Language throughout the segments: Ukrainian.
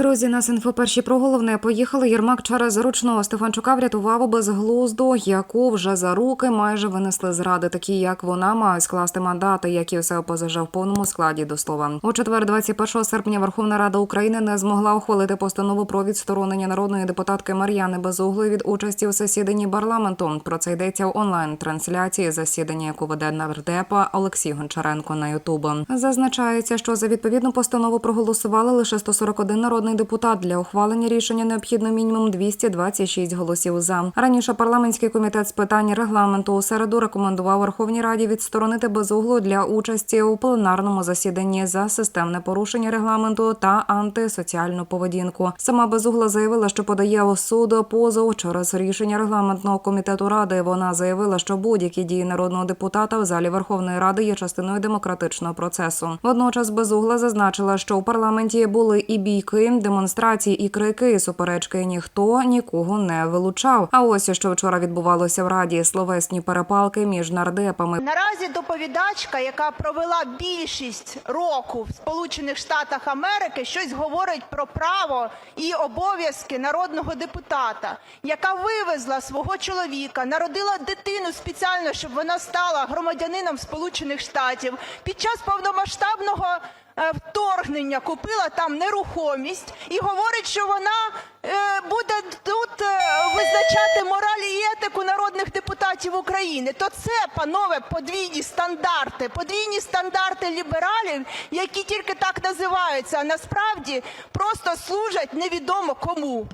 Друзі, нас інфо перші про головне поїхали. Єрмак через ручного Стефанчука врятував безглузду, яку вже за руки майже винесли зради, такі як вона мають скласти мандати, як і все ОПЗЖ в повному складі до слова. У четвер, 21 серпня, Верховна Рада України не змогла ухвалити постанову про відсторонення народної депутатки Мар'яни Безуглої від участі у засіданні парламенту. Про це йдеться в онлайн трансляції засідання, яку веде нардепа Олексій Гончаренко на Ютуб. Зазначається, що за відповідну постанову проголосували лише 141 народний депутат. Для ухвалення рішення необхідно мінімум 226 голосів за. Раніше парламентський комітет з питань регламенту у середу рекомендував Верховній Раді відсторонити безуглу для участі у пленарному засіданні за системне порушення регламенту та антисоціальну поведінку. Сама безугла заявила, що подає у суд позов через рішення регламентного комітету ради. Вона заявила, що будь-які дії народного депутата в залі Верховної Ради є частиною демократичного процесу. Водночас безугла зазначила, що у парламенті були і бійки, демонстрації, і крики, і суперечки. Ніхто нікого не вилучав. А ось що вчора відбувалося в раді словесні перепалки між нардепами. Наразі доповідачка, яка провела більшість року в Сполучених Штатах Америки, щось говорить про право і обов'язки народного депутата, яка вивезла свого чоловіка, народила дитину спеціально, щоб вона стала громадянином Сполучених Штатів. Під час повномасштабного вторгнення купила там нерухомість і говорить, що вона е, буде тут е, визначати мораль і етику народних депутатів України. То це, панове, подвійні стандарти, подвійні стандарти лібералів, які тільки так називаються, а насправді просто служать невідомо кому.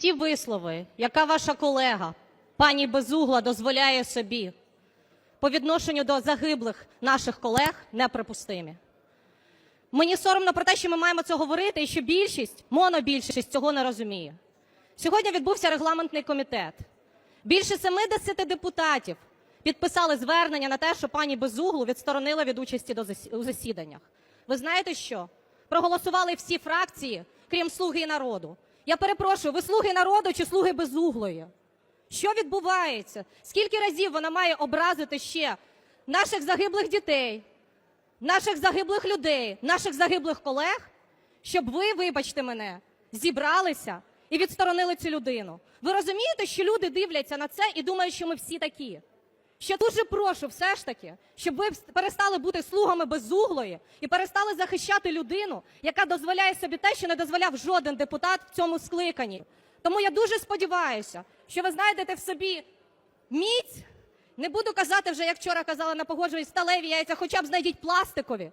Ті вислови, яка ваша колега, пані Безугла, дозволяє собі по відношенню до загиблих наших колег, неприпустимі. Мені соромно про те, що ми маємо це говорити, і що більшість, монобільшість цього не розуміє. Сьогодні відбувся регламентний комітет. Більше 70 депутатів підписали звернення на те, що пані Безуглу відсторонили від участі до засі- у засіданнях. Ви знаєте що? Проголосували всі фракції, крім слуги народу. Я перепрошую, ви слуги народу чи слуги безуглої? Що відбувається? Скільки разів вона має образити ще наших загиблих дітей, наших загиблих людей, наших загиблих колег, щоб ви, вибачте мене, зібралися і відсторонили цю людину. Ви розумієте, що люди дивляться на це і думають, що ми всі такі? Що дуже прошу, все ж таки, щоб ви перестали бути слугами безуглої і перестали захищати людину, яка дозволяє собі те, що не дозволяв жоден депутат в цьому скликанні. Тому я дуже сподіваюся, що ви знайдете в собі міць. Не буду казати вже, як вчора казала на погоджуванні, сталеві яйця, хоча б знайдіть пластикові.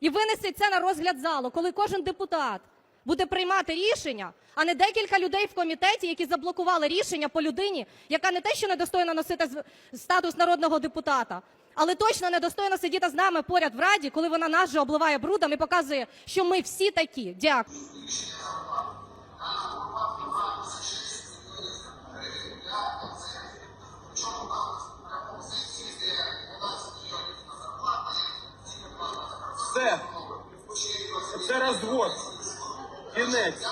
І винесіть це на розгляд залу, коли кожен депутат буде приймати рішення, а не декілька людей в комітеті, які заблокували рішення по людині, яка не те, що недостойна носити статус народного депутата, але точно недостойна сидіти з нами поряд в раді, коли вона нас же обливає брудом і показує, що ми всі такі. Дякую. Це розвод. Кінець.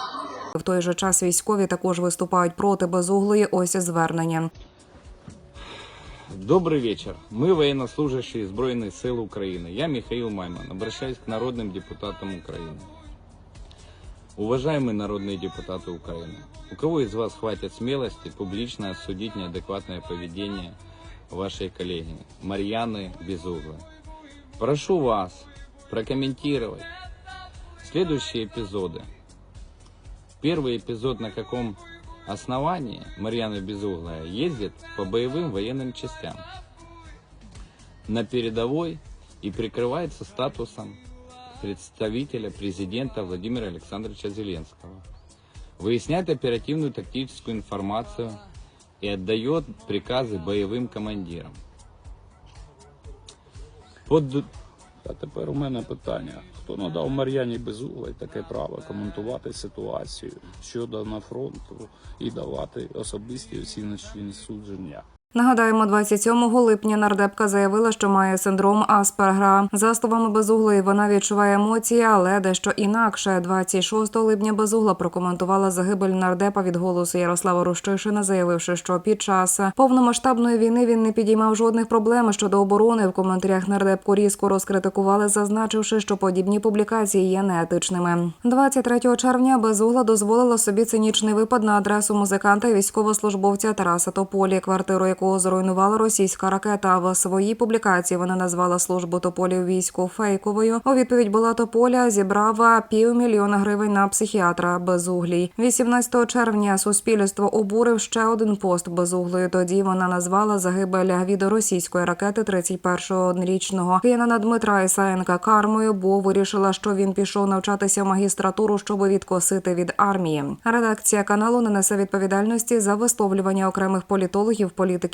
В той же час військові також виступають проти безуглої. Ось і звернення. Добрый вечер. Мы военнослужащие Збройных сил Украины. Я Михаил Майман. Обращаюсь к народным депутатам Украины. Уважаемые народные депутаты Украины, у кого из вас хватит смелости публично осудить неадекватное поведение вашей коллеги Марьяны Безуглой? Прошу вас прокомментировать следующие эпизоды. Первый эпизод на каком основании Марьяна Безуглая ездит по боевым военным частям на передовой и прикрывается статусом представителя президента Владимира Александровича Зеленского. Выясняет оперативную тактическую информацию и отдает приказы боевым командирам. Под А тепер у мене питання: хто надав Мар'яні Безуглай таке право коментувати ситуацію щодо на фронту і давати особисті оціночні судження? Нагадаємо, 27 липня нардепка заявила, що має синдром Аспергера. За словами Безуглої, вона відчуває емоції, але дещо інакше. 26 липня Безугла прокоментувала загибель нардепа від голосу Ярослава Рущишина, заявивши, що під час повномасштабної війни він не підіймав жодних проблем щодо оборони. В коментарях нардепку різко розкритикували, зазначивши, що подібні публікації є неетичними. 23 червня Безугла дозволила собі цинічний випад на адресу музиканта і військовослужбовця Тараса Тополі, квартиру якого зруйнувала російська ракета. В своїй публікації вона назвала службу Тополі війську фейковою. У відповідь була Тополя зібрав півмільйона гривень на психіатра Безуглій. 18 червня суспільство обурив ще один пост Безуглої. Тоді вона назвала загибель від російської ракети 31-річного киянина Дмитра Ісаєнка кармою, бо вирішила, що він пішов навчатися в магістратуру, щоб відкосити від армії. Редакція каналу не несе відповідальності за висловлювання окремих політологів, політиків,